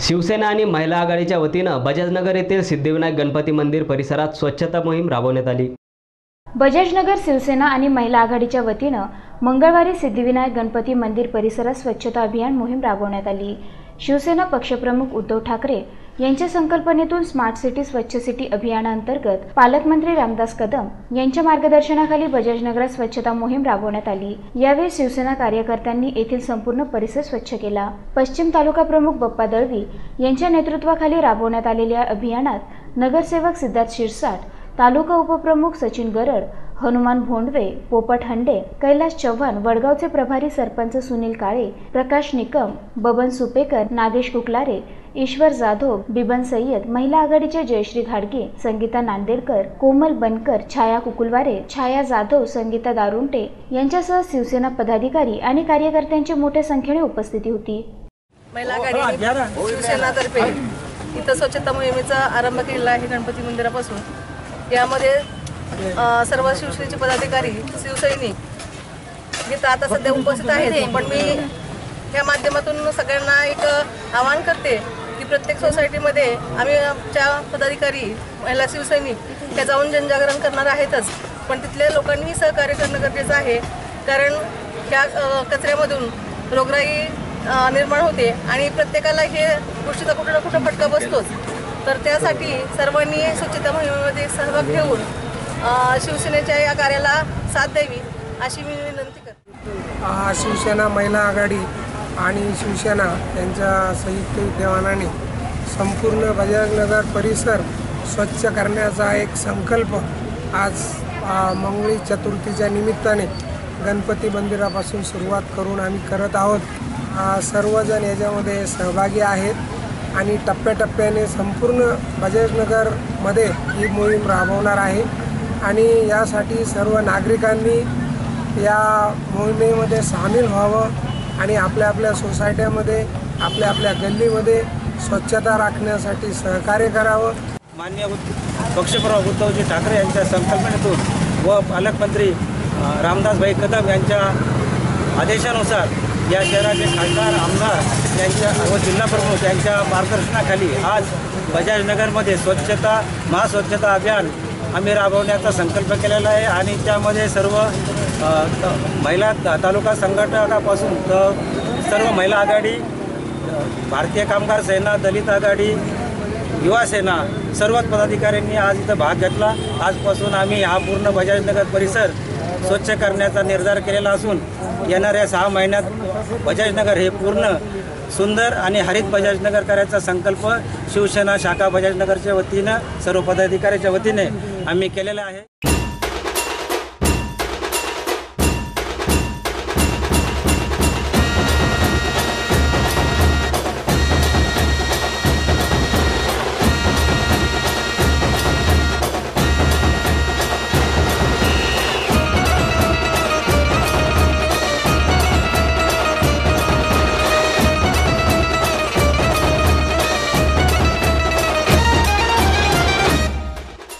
शिवसेना आणि महिला आघाडीच्या वतीनं बजाजनगर येथील सिद्धिविनायक गणपती मंदिर परिसरात स्वच्छता मोहीम राबवण्यात आली. बजाजनगर शिवसेना आणि महिला आघाडीच्या वतीनं मंगळवारी सिद्धिविनायक गणपती मंदिर परिसरात स्वच्छता अभियान मोहीम राबवण्यात आली. शिवसेना पक्षप्रमुख उद्धव ठाकरे यांच्या संकल्पनेतून स्मार्ट सिटी स्वच्छ सिटी अभियानाअंतर्गत पालकमंत्री रामदास कदम यांच्या मार्गदर्शनाखाली बजाजनगरात स्वच्छता मोहीम राबवण्यात आली. यावेळी शिवसेना कार्यकर्त्यांनी येथील संपूर्ण परिसर स्वच्छ केला. पश्चिम तालुका प्रमुख बप्पा दळवी यांच्या नेतृत्वाखाली राबवण्यात आलेल्या या अभियानात नगरसेवक सिद्धार्थ शिरसाट तालुका उपप्रमुख सचिन गरड हनुमान भोंडवे पोपट हंडे कैलास चव्हाण वडगावचे प्रभारी सरपंच सुनील काळे प्रकाश निकम बबन सुपेकर नागेश कुकलारे ईश्वर जाधव बिबन सय्यद महिला आघाडीचे जयश्री घाडगे संगीता नांदेडकर कोमल बनकर छाया कुकुलवारे छाया जाधव संगीता दारुंटे यांच्यासह शिवसेना पदाधिकारी आणि कार्यकर्त्यांची मोठ्या संख्येने उपस्थिती होती. महिला शिवसेनातर्फे इथं स्वच्छता मोहिमेचा आरंभ केलेला आहे गणपती मंदिरापासून. यामध्ये सर्व शिवसेनेचे पदाधिकारी शिवसैनिक हे तर आता सध्या उपस्थित आहेत. पण मी या माध्यमातून सगळ्यांना एक आवाहन करते की प्रत्येक सोसायटीमध्ये आम्ही आमच्या पदाधिकारी महिला शिवसैनिक त्या जाऊन जनजागरण करणार आहेतच. पण तिथल्या लोकांनीही सहकार्य करणं गरजेचं आहे. कारण ह्या कचऱ्यामधून रोगराई निर्माण होते आणि प्रत्येकाला हे गोष्टीचा कुठं ना कुठं फटका बसतोच. तर त्यासाठी सर्वांनी स्वच्छता मोहिमेमध्ये सहभाग घेऊन शिवसेनेच्या या कार्याला साथ द्यावी अशी मी विनंती करते. शिवसेना महिला आघाडी आणि शिवसेना यांच्या संयुक्त विद्यमानाने संपूर्ण बजाजनगर परिसर स्वच्छ करण्याचा एक संकल्प आज मंगळी चतुर्थीच्या निमित्ताने गणपती मंदिरापासून सुरुवात करून आम्ही करत आहोत. सर्वजण याच्यामध्ये सहभागी आहेत आणि टप्प्याटप्प्याने संपूर्ण बजाजनगरमध्ये ही मोहीम राबवणार आहे. आणि यासाठी सर्व नागरिकांनी या मोहिमेमध्ये सामील व्हावं आणि आपल्या आपल्या सोसायट्यामध्ये आपल्या आपल्या गल्लीमध्ये स्वच्छता राखण्यासाठी सहकार्य करावं. मान्य पक्षप्रमुख उद्धवजी ठाकरे यांच्या संकल्पनेतून व पालकमंत्री रामदासभाई कदम यांच्या आदेशानुसार या शहराचे खासदार आमदार यांच्या व जिल्हा प्रमुख यांच्या मार्गदर्शनाखाली आज बजाजनगरमध्ये स्वच्छता महास्वच्छता अभियान आम्ही राबवण्याचा संकल्प केलेला आहे आणि त्यामध्ये सर्व महिला तालुका संघटनापासून तर सर्व महिला आघाडी भारतीय कामगार सेना दलित आघाडी युवा सेना सर्वच पदाधिकाऱ्यांनी आज इथं भाग घेतला. आजपासून आम्ही हा पूर्ण बजाजनगर परिसर स्वच्छ करण्याचा निर्धार केलेला असून येणाऱ्या सहा महिन्यात बजाजनगर हे पूर्ण सुंदर आणि हरित बजाजनगर करायचा संकल्प शिवसेना शाखा बजाजनगरच्या वतीनं सर्व पदाधिकाऱ्याच्या वतीने आम्ही केलेलं आहे.